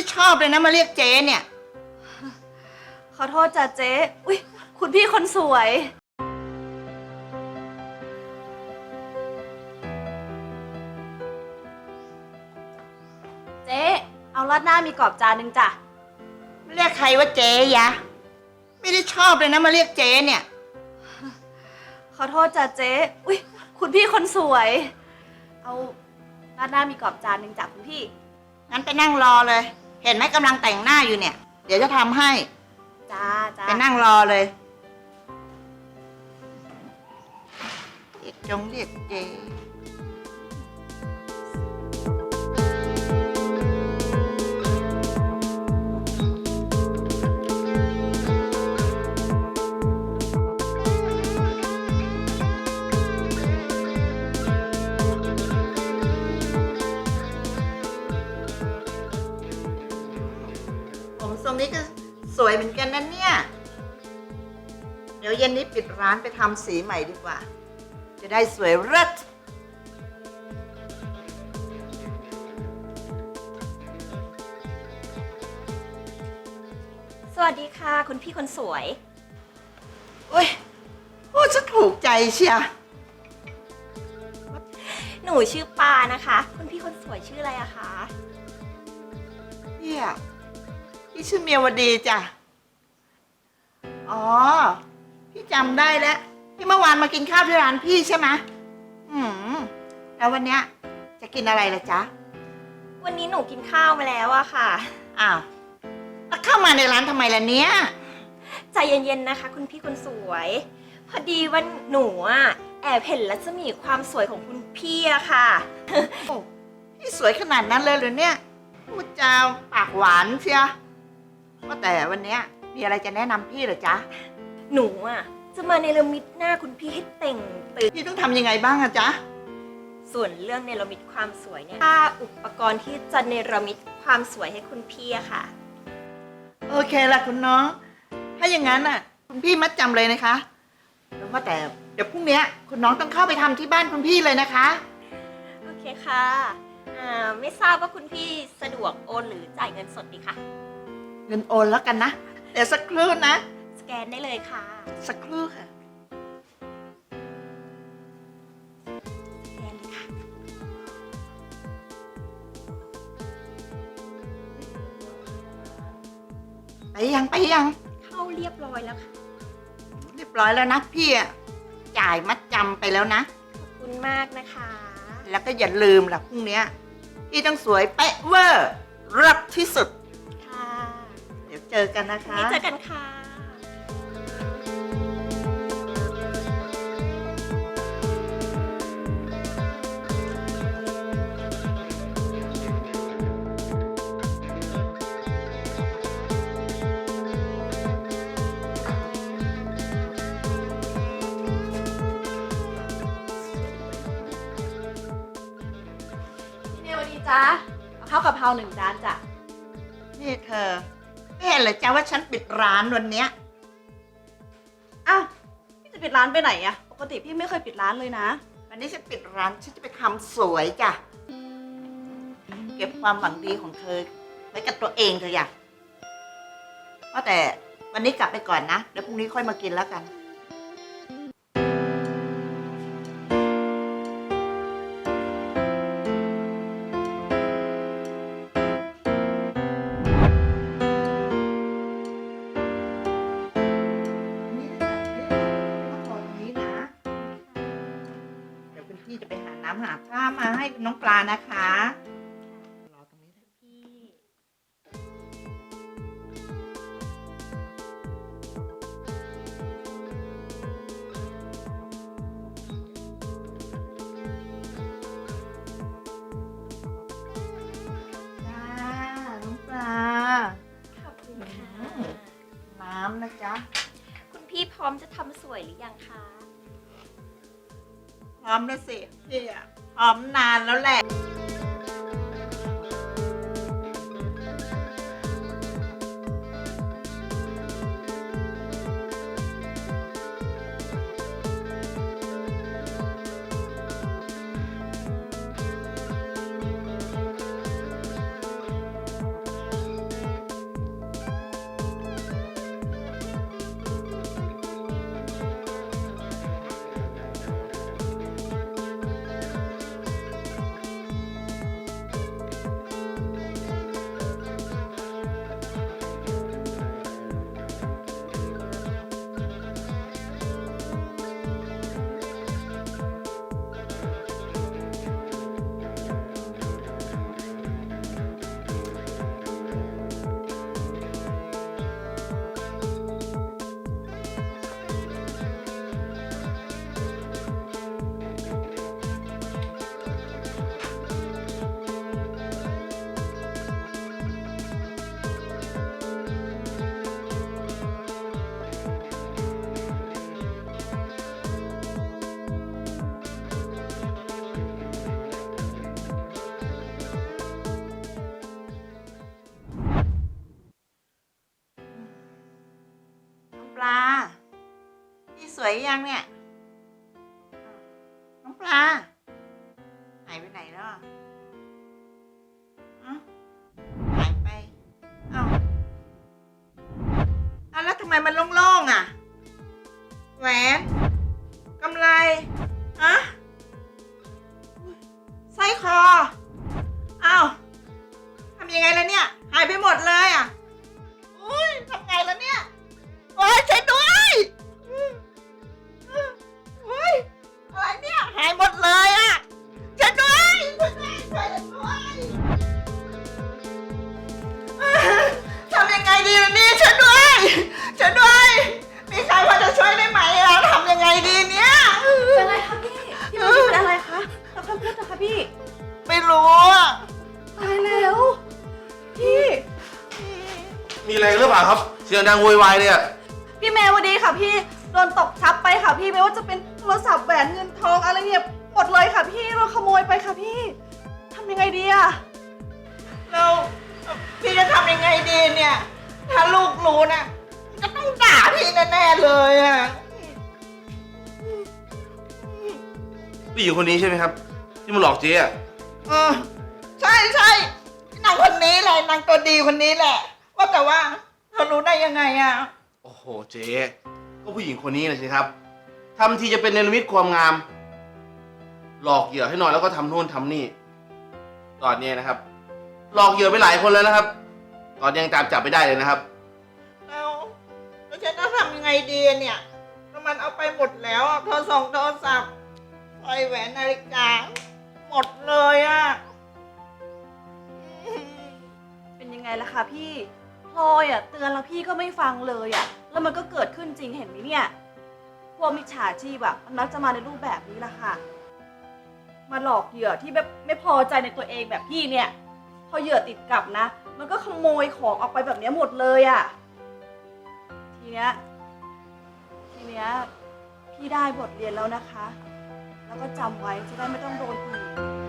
ได้ชอบเลยนะมาเรียกเจ๊เนี่ย ขอโทษจ้ะเจ๊ อุ้ยคุณพี่คนสวย เจ๊ เอาราดหน้ามีกรอบจานหนึ่งจ้ะ เรียกใครว่าเจ๊ยะ ไม่ได้ชอบเลยนะมาเรียกเจ๊เนี่ย ขอโทษจ้ะเจ๊ อุ้ยคุณพี่คนสวย เอาราดหน้ามีกรอบจานหนึ่งจ้ะคุณพี่ งั้นไปนั่งรอเลย เห็นไหมกำลังแต่งหน้าอยู่เนี่ย เดี๋ยวจะทำให้จ้าจ้าไปนั่งรอเลยเรียกจงเรียกเจ๊ วยเหมือนกันนะเนี่ย เดี๋ยวเย็นนี้ปิดร้านไปทำสีใหม่ดีกว่า จะได้สวยเลิศสวัสดีค่ะคุณพี่คนสวย โอ้ยพูดจะถูกใจเชียหนูชื่อปานะคะ คุณพี่คนสวยชื่ออะไรอะคะ เนี่ยพี่ชื่อเมียวดีจ้ะ อ๋อ พี่จำได้แล้วที่เมื่อวานมากินข้าวที่ร้านพี่ใช่ไหมอืมแล้ววันเนี้ยจะกินอะไรล่ะจ๊ะ วันนี้หนูกินข้าวมาแล้วอะค่ะ อ้าวแล้วเข้ามาในร้านทำไมล่ะเนี้ยใจเย็นๆนะคะ คุณพี่คนสวย พอดีว่าหนูอะแอบเห็นรัศมีความสวยของคุณพี่อะค่ะโอ้พี่สวยขนาดนั้นเลยเหรือเนี่ยพูดจาปากหวานเชียว่าแต่วันเนี้ย มีอะไรจะแนะนำพี่เหรอจ๊ะ หนูอะจะมาเนรมิตหน้าคุณพี่ให้เต่งตึงพี่ต้องทำยังไงบ้างอะจ๊ะ ส่วนเรื่องเนรมิตความสวยเนี่ยค่าอุปกรณ์ที่จะเนรมิตความสวยให้คุณพี่อะค่ะ โอเคละคุณน้อง ถ้าอย่างนั้นน่ะ คุณพี่มัดจำเลยนะคะแล้วว่าแต่เดี๋ยวพรุ่งเนี้ยคุณน้องต้องเข้าไปทำที่บ้านคุณพี่เลยนะคะ โอเคค่ะอ่าไม่ทราบว่าคุณพี่สะดวกโอนหรือจ่ายเงินสดดีคะ เงินโอนแล้วกันนะ เดี๋ยวสักครู่นะ สแกนได้เลยค่ะ สักครู่ค่ะ สแกนเลยค่ะ ไปยังไปยัง เข้าเรียบร้อยแล้วค่ะ เรียบร้อยแล้วนะพี่อะจ่ายมัดจำไปแล้วนะ ขอบคุณมากนะคะ แล้วก็อย่าลืมล่ะพรุ่งเนี้ยพี่ต้องสวยเป๊ะเวอร์รับที่สุดค่ะ เดี๋ยวเจอกันนะวันคะ นี้เจอกันค่ะพี่เนวดีจ้าเอาข้าวกะเพราหนึ่งจานจ้ะ นี่เธอ ไม่เห็นเหรอจ้าว่าฉันปิดร้านวันเนี้ยอ้าวพี่จะปิดร้านไปไหนอะปกติพี่ไม่เคยปิดร้านเลยนะ วันนี้ฉันปิดร้านฉันจะไปทำสวยจ้ะเก็บความหวังดีของเธอไว้กับตัวเองเธออย่าว่าแต่วันนี้กลับไปก่อนนะเดี๋ยวพรุ่งนี้ค่อยมากินแล้วกัน พี่จะไปหาน้ำหาท่ามาให้น้องปลานะคะ พร้อมนะสิพี่อะพร้อมนานแล้วแหละ วยยังเนี่ย น้องปลาหายไปไหนแล้วอะอ้าวหายไปเอ้าอ้าวแล้วทำไมมันโล่งๆอะ แหวนกำไรฮะสร้อยคออ้าวทำยังไงล่ะเนี่ย หายไปหมดเลยอะอุ้ยทำไงล่ะเนี่ย โอ้ยช่วยด้วย ยงดังโวยวายเนี่ยพี่เมย์วันดีค่ะพี่โดนตกทรัพย์ไปค่ะพี่ไม่ว่าจะเป็นโทรศัพท์แหวนเงินทองอะไรเนี่ยหมดเลยค่ะพี่โดนขโมยไปค่ะพี่ทำยังไงดีอะเราพี่จะทำยังไงดีเนี่ย ถ้าลูกรู้นะจะต้องด่าพี่แน่ๆเลยอะผู้หญิงคนนี้ใช่ไหมครับ ที่มาหลอกเจ๊อะเออใช่ใช่นางคนนี้แหละนางตัวดีคนนี้แหละ ว่าแต่ว่า เธอรู้ได้ยังไงอะ โอ้โหเจ๊ก็ผู้หญิงคนนี้นะสิครับทำทีจะเป็นเนรมิตความงาม หลอกเหยื่อให้นอนแล้วก็ทำโน่นทำนี่ ตอนนี้นะครับ หลอกเหยื่อไปหลายคนแล้วนะครับ ตอนนี้ยังตามจับไม่ได้เลยนะครับ แล้วแล้วฉันจะทำยังไงดีเนี่ยแล้วมันเอาไปหมดแล้วอะโทรศัพท์โทรศัพท์สร้อยแหวนนาฬิกา หมดเลยอะ เป็นยังไงล่ะคะพี่ พลอยอะเตือนแล้วพี่ก็ไม่ฟังเลยอะ แล้วมันก็เกิดขึ้นจริงเห็นไหมเนี่ย พวกมิจฉาชีพอะมันมักจะมาในรูปแบบนี้แหละค่ะ มาหลอกเหยื่อที่แบบไม่พอใจในตัวเองแบบพี่เนี่ย พอเหยื่อติดกลับนะ มันก็ขโมยของออกไปแบบเนี้ยหมดเลยอะ ทีเนี้ย ทีเนี้ยพี่ได้บทเรียนแล้วนะคะ แล้วก็จำไว้จะได้ไม่ต้องโดนอีก